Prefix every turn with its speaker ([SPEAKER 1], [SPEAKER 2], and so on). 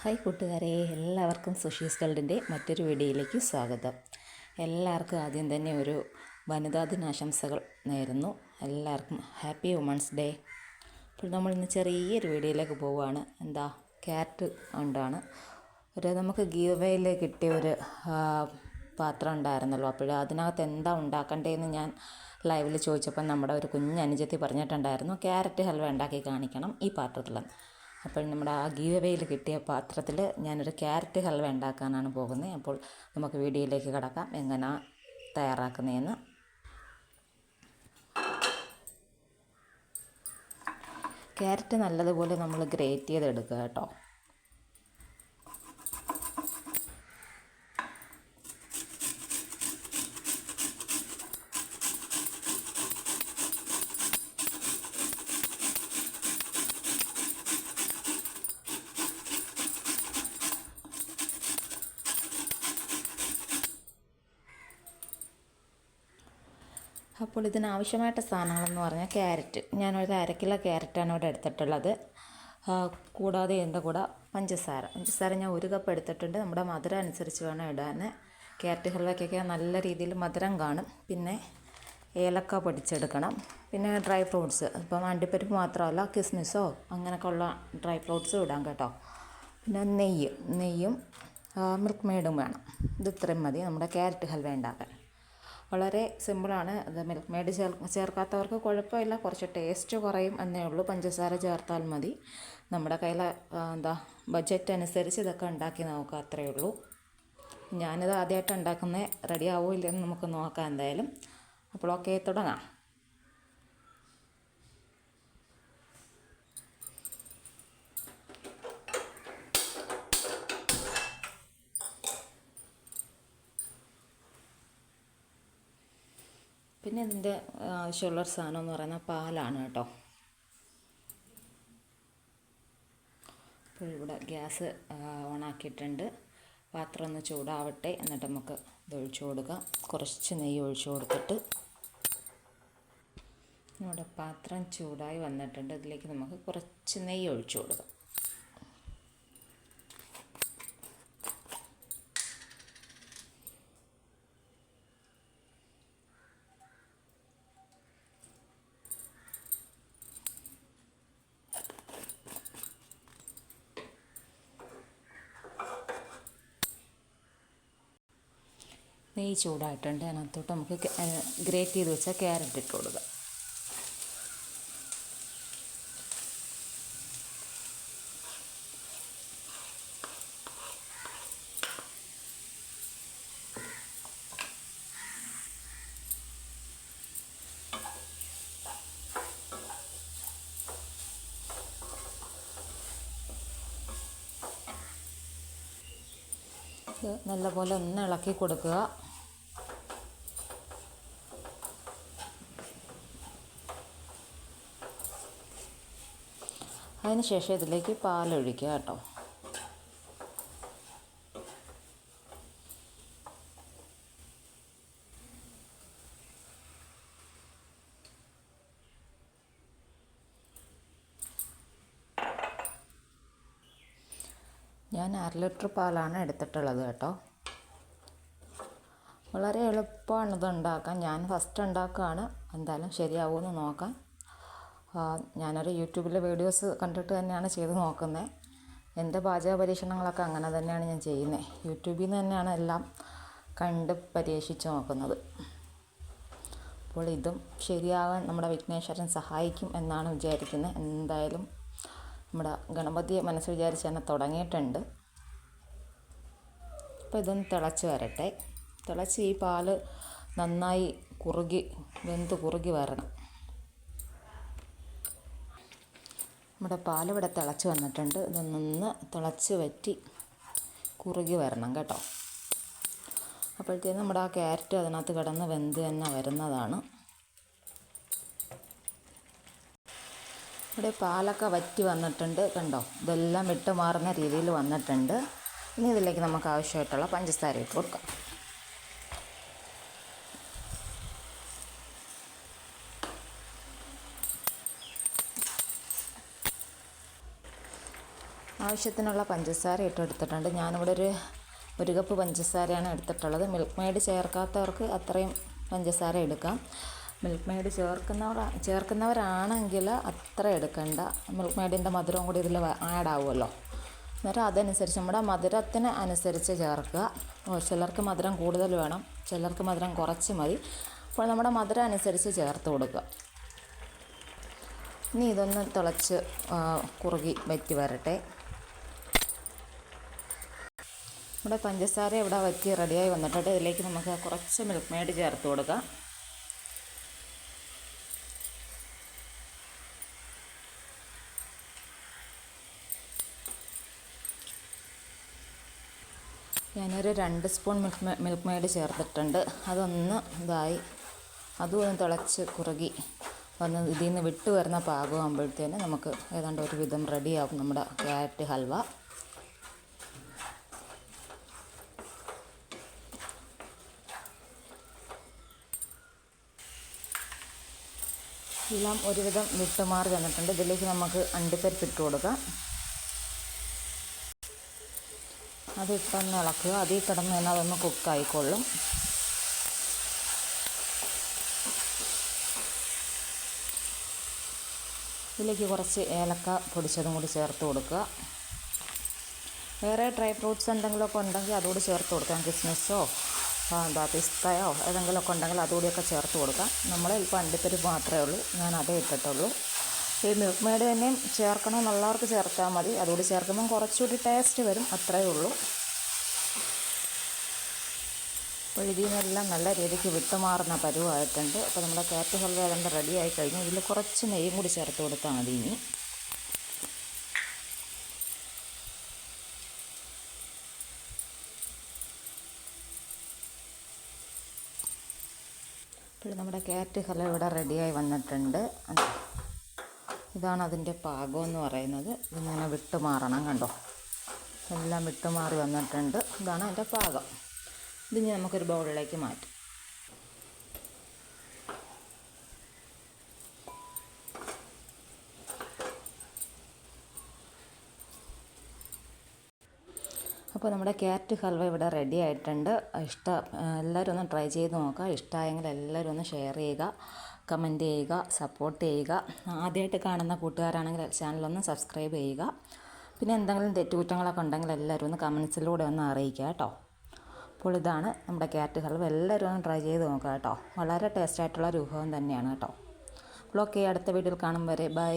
[SPEAKER 1] Hi കൂട്ടുകാരെ എല്ലാവർക്കും സുഷീസ് ഗൾഡിന്റെ മറ്റൊരു വീഡിയോയിലേക്ക് സ്വാഗതം. എല്ലാവർക്കും ആദ്യം തന്നെ ഒരു വനിതാ ദിനാശംസകൾ നേരുന്നു. എല്ലാവർക്കും ഹാപ്പി വുമൺസ് ഡേ. ഇപ്പോൾ നമ്മൾ ഇന്ന് ചെറിയൊരു വീഡിയോയിലേക്ക് പോവുകയാണ്. എന്താ ക്യാരറ്റ് കൊണ്ടാണ്. ഒരു നമുക്ക് ഗീവയിൽ കിട്ടിയ ഒരു പാത്രം ഉണ്ടായിരുന്നല്ലോ. അപ്പോൾ അതിനകത്ത് എന്താ ഉണ്ടാക്കണ്ടേന്ന് ഞാൻ ലൈവിൽ ചോദിച്ചപ്പോൾ നമ്മുടെ ഒരു കുഞ്ഞ് കുഞ്ഞനുജത്തി പറഞ്ഞിട്ടുണ്ടായിരുന്നു ക്യാരറ്റ് ഹൽവ ഉണ്ടാക്കി കാണിക്കണം ഈ പാത്രത്തിൽ അപ്പോൾ നമ്മുടെ ആ ഗീവയിൽ കിട്ടിയ പാത്രത്തിൽ ഞാനൊരു ക്യാരറ്റ് ഹൽവ ഉണ്ടാക്കാനാണ് പോകുന്നത്. അപ്പോൾ നമുക്ക് വീഡിയോയിലേക്ക് കിടക്കാം. എങ്ങനെ തയ്യാറാക്കുന്നതെന്ന്. ക്യാരറ്റ് നല്ലതുപോലെ നമ്മൾ ഗ്രേറ്റ് ചെയ്തെടുക്കുക കേട്ടോ. അപ്പോൾ ഇതിനാവശ്യമായിട്ട് സാധനങ്ങളെന്ന് പറഞ്ഞാൽ ക്യാരറ്റ്. ഞാനൊരു അര കിലോ ക്യാരറ്റാണ് ഇവിടെ എടുത്തിട്ടുള്ളത്. കൂടാതെ എന്റെ കൂടെ പഞ്ചസാര. പഞ്ചസാര ഞാൻ ഒരു കപ്പ് എടുത്തിട്ടുണ്ട്. നമ്മുടെ മധുരം അനുസരിച്ച് വേണം ഇടാൻ. ക്യാരറ്റ് ഹൽവയ്ക്കൊക്കെ നല്ല രീതിയിൽ മധുരം കാണും. പിന്നെ ഏലക്ക പൊടിച്ചെടുക്കണം. പിന്നെ ഡ്രൈ ഫ്രൂട്ട്സ്. ഇപ്പം അണ്ടിപ്പരിപ്പ് മാത്രമല്ല കിസ്മിസോ അങ്ങനെയൊക്കെ ഉള്ള ഡ്രൈ ഫ്രൂട്ട്സും ഇടാം കേട്ടോ. പിന്നെ നെയ്യ്. നെയ്യും മിൽക്ക് മെയ്ഡും വേണം. ഇത് ഇത്രയും മതി. നമ്മുടെ ക്യാരറ്റ് ഹൽവ ഉണ്ടാക്കാൻ. വളരെ സിമ്പിളാണ് അത് മിൽക്ക് മെയ്ഡ് ചേർ ചേർക്കാത്തവർക്ക് കുഴപ്പമില്ല കുറച്ച് ടേസ്റ്റ് കുറയും എന്നേ ഉള്ളൂ. പഞ്ചസാര ചേർത്താൽ മതി. നമ്മുടെ കയ്യിലെ എന്താ ബഡ്ജറ്റ് അനുസരിച്ച് ഇതൊക്കെ ഉണ്ടാക്കി നോക്കുക അത്രയേ ഉള്ളൂ. ഞാനിത് ആദ്യമായിട്ട് ഉണ്ടാക്കുന്നത് റെഡി ആവുമോ നമുക്ക് നോക്കാം എന്തായാലും. അപ്പോൾ ഓക്കെ തുടങ്ങാം. പിന്നെ ഇതിന്റെ ആവശ്യമുള്ളൊരു സാധനം എന്ന് പറയുന്നത് പാലാണ് കേട്ടോ. അപ്പോൾ ഇവിടെ ഗ്യാസ് ഓണാക്കിയിട്ടുണ്ട്. പാത്രം ഒന്ന് ചൂടാവട്ടെ. എന്നിട്ട് നമുക്ക് ഇത് ഒഴിച്ചു കൊടുക്കാം. കുറച്ച് നെയ്യ് ഒഴിച്ചു കൊടുത്തിട്ട്. നമ്മുടെ പാത്രം ചൂടായി വന്നിട്ടുണ്ട്. ഇതിലേക്ക് നമുക്ക് കുറച്ച് നെയ്യ് ഒഴിച്ചു കൊടുക്കാം. നെയ്യ് ചൂടായിട്ടുണ്ട്. അതിനകത്തോട്ട് നമുക്ക് ഗ്രേറ്റ് ചെയ്ത് വെച്ച ക്യാരറ്റ് ഇട്ട് കൊടുക്കുക നല്ലപോലെ ഒന്ന് ഇളക്കി കൊടുക്കുക. അതിന് ശേഷം ഇതിലേക്ക് പാലൊഴിക്കുക കേട്ടോ. ഞാൻ അര ലിറ്റർ പാലാണ് എടുത്തിട്ടുള്ളത് കേട്ടോ. വളരെ എളുപ്പമാണ് ഇത് ഉണ്ടാക്കാൻ. ഞാൻ ഫസ്റ്റ് ഉണ്ടാക്കുകയാണ് എന്തായാലും ശരിയാവുമെന്ന് നോക്കാം. ഞാനൊരു യൂട്യൂബിലെ വീഡിയോസ് കണ്ടിട്ട് തന്നെയാണ് ചെയ്ത് നോക്കുന്നത് എന്റെ പാചക പരീക്ഷണങ്ങളൊക്കെ അങ്ങനെ തന്നെയാണ് ഞാൻ ചെയ്യുന്നത് യൂട്യൂബിൽ നിന്ന് തന്നെയാണ് എല്ലാം കണ്ട് പരീക്ഷിച്ച് നോക്കുന്നത്. അപ്പോൾ ഇതും ശരിയാകാൻ നമ്മുടെ വിഘ്നേശ്വരൻ സഹായിക്കും എന്നാണ് വിചാരിക്കുന്നത് എന്തായാലും നമ്മുടെ ഗണപതിയെ മനസ്സ് വിചാരിച്ച് തന്നെ തുടങ്ങിയിട്ടുണ്ട്. അപ്പോൾ ഇതൊന്ന് തിളച്ച് വരട്ടെ. തിളച്ച് ഈ പാൽ നന്നായി കുറുകി വെന്ത് കുറുകി വരണം. നമ്മുടെ പാലിവിടെ തിളച്ച് വന്നിട്ടുണ്ട്. ഇതൊന്നൊന്ന് തിളച്ച് വറ്റി കുറുകി വരണം കേട്ടോ. അപ്പോഴത്തേക്കും നമ്മുടെ ആ ക്യാരറ്റ് അതിനകത്ത് കിടന്ന് വെന്ത് തന്നെ വരുന്നതാണ്. ഇവിടെ പാലൊക്കെ വറ്റി വന്നിട്ടുണ്ട് കണ്ടോ? ഇതെല്ലാം വിട്ട് മാറുന്ന രീതിയിൽ വന്നിട്ടുണ്ട്. ഇനി ഇതിലേക്ക് നമുക്ക് ആവശ്യമായിട്ടുള്ള പഞ്ചസാര ഇട്ട് കൊടുക്കാം. ആവശ്യത്തിനുള്ള പഞ്ചസാര ഇട്ട് എടുത്തിട്ടുണ്ട് ഞാനിവിടെ ഒരു ഒരു കപ്പ് പഞ്ചസാരയാണ് എടുത്തിട്ടുള്ളത്. മിൽക്ക് മെയ്ഡ് ചേർക്കാത്തവർക്ക് അത്രയും പഞ്ചസാര എടുക്കാം. മിൽക്ക് മെയ്ഡ് ചേർക്കുന്നവർ ചേർക്കുന്നവരാണെങ്കിൽ അത്ര എടുക്കണ്ട. മിൽക്ക് മെയ്ഡിന്റെ മധുരവും കൂടി ഇതിൽ ആഡ് ആവുമല്ലോ. അന്നേരം അതനുസരിച്ച് നമ്മുടെ മധുരത്തിന് അനുസരിച്ച് ചേർക്കുക. ചിലർക്ക് മധുരം കൂടുതൽ വേണം ചിലർക്ക് മധുരം കുറച്ച് മതി. അപ്പോൾ നമ്മുടെ മധുരം അനുസരിച്ച് ചേർത്ത് കൊടുക്കുക. ഇനി ഇതൊന്ന് തിളച്ച് കുറുകി വറ്റി വരട്ടെ. നമ്മുടെ പഞ്ചസാര ഇവിടെ വറ്റി റെഡിയായി വന്നിട്ടുണ്ട്. ഇതിലേക്ക് നമുക്ക് കുറച്ച് മിൽക്ക് മെയ്ഡ് ചേർത്ത് കൊടുക്കാം. ഞാനൊരു രണ്ട് സ്പൂൺ മിൽക്ക് മിൽക്ക് മെയ്ഡ് ചേർത്തിട്ടുണ്ട്. അതൊന്ന് ഇതായി. അതും ഒന്ന് തിളച്ച് കുറുകി വന്ന് ഇതിൽ നിന്ന് വിട്ട് വരുന്ന പാകമാകുമ്പോഴത്തേന് നമുക്ക് ഏതാണ്ട് ഒരുവിധം റെഡിയാകും നമ്മുടെ ക്യാരറ്റ് ഹൽവ. എല്ലാം ഒരുവിധം വിട്ടുമാറി വന്നിട്ടുണ്ട്. ഇതിലേക്ക് നമുക്ക് അണ്ടിപ്പരിപ്പ് ഇട്ട് കൊടുക്കാം. അത് ഇട്ടൊന്ന് ഇളക്കുക. അതിൽ കിടന്ന് തന്നെ അതൊന്ന് കുക്കായിക്കൊള്ളും ഇതിലേക്ക് കുറച്ച് ഏലക്ക പൊടിച്ചതും കൂടി ചേർത്ത് കൊടുക്കുക. വേറെ ഡ്രൈ ഫ്രൂട്ട്സ് എന്തെങ്കിലുമൊക്കെ ഉണ്ടെങ്കിൽ അതുകൂടി ചേർത്ത് കൊടുക്കാം. കിസ്മിസോ എന്താ പിസ്തയോ ഏതെങ്കിലുമൊക്കെ ഉണ്ടെങ്കിൽ അതുകൂടിയൊക്കെ ചേർത്ത് കൊടുക്കാം. നമ്മൾ ഇപ്പോൾ അണ്ടിപ്പരിപ്പ് മാത്രമേ ഉള്ളൂ. ഞാൻ അതേ ഇട്ടിട്ടുള്ളൂ. ഈ മിൽക്ക് മെയ്ഡ് തന്നെയും ചേർക്കണമെന്നുള്ളവർക്ക് ചേർത്താൽ മതി. അതുകൂടി ചേർക്കുമ്പം കുറച്ചുകൂടി ടേസ്റ്റ് വരും. അത്രയേ ഉള്ളൂ. അപ്പോൾ ഇതിൽ നിന്നെല്ലാം നല്ല രീതിക്ക് വിട്ടുമാറുന്ന പരുവായിട്ടുണ്ട്. അപ്പോൾ നമ്മുടെ കാറ്റ് ഹൽവ ഏതാണ്ട് റെഡി ആയി കഴിഞ്ഞു. ഇതിൽ കുറച്ച് നെയ്യും കൂടി ചേർത്ത് കൊടുത്താൽ മതി ഇനി. ഇപ്പോൾ നമ്മുടെ കാറ്റ് ഹല ഇവിടെ റെഡിയായി വന്നിട്ടുണ്ട്. ഇതാണ് അതിന്റെ പാകം എന്ന് പറയുന്നത്. ഇതിങ്ങനെ വിട്ടുമാറണം കണ്ടോ? എല്ലാം വിട്ടുമാറി വന്നിട്ടുണ്ട്. ഇതാണ് അതിന്റെ പാകം. ഇതിനി നമുക്കൊരു ബൗളിലേക്ക് മാറ്റാം. അപ്പോൾ നമ്മുടെ ക്യാരറ്റ് ഹൽവ ഇവിടെ റെഡി ആയിട്ടുണ്ട്. ഇഷ്ടം എല്ലാവരും ഒന്ന് ട്രൈ ചെയ്ത് നോക്കുക. ഇഷ്ടമായെങ്കിൽ എല്ലാവരും ഒന്ന് ഷെയർ ചെയ്യുക കമന്റ് ചെയ്യുക സപ്പോർട്ട് ചെയ്യുക. ആദ്യമായിട്ട് കാണുന്ന കൂട്ടുകാരാണെങ്കിൽ ചാനലൊന്ന് സബ്സ്ക്രൈബ് ചെയ്യുക. പിന്നെ എന്തെങ്കിലും തെറ്റുകുറ്റങ്ങളൊക്കെ ഉണ്ടെങ്കിൽ എല്ലാവരും ഒന്ന് കമൻസിലൂടെ ഒന്ന് അറിയിക്കുക കേട്ടോ. അപ്പോൾ ഇതാണ് നമ്മുടെ ക്യാരറ്റ് ഹൽവ. എല്ലാവരും ഒന്ന് ട്രൈ ചെയ്ത് നോക്കുക കേട്ടോ. വളരെ ടേസ്റ്റ് ആയിട്ടുള്ള ഒരു വിഭവം തന്നെയാണ് കേട്ടോ. അപ്പോൾ ഓക്കെ അടുത്ത വീഡിയോയിൽ കാണും വരെ. ബൈ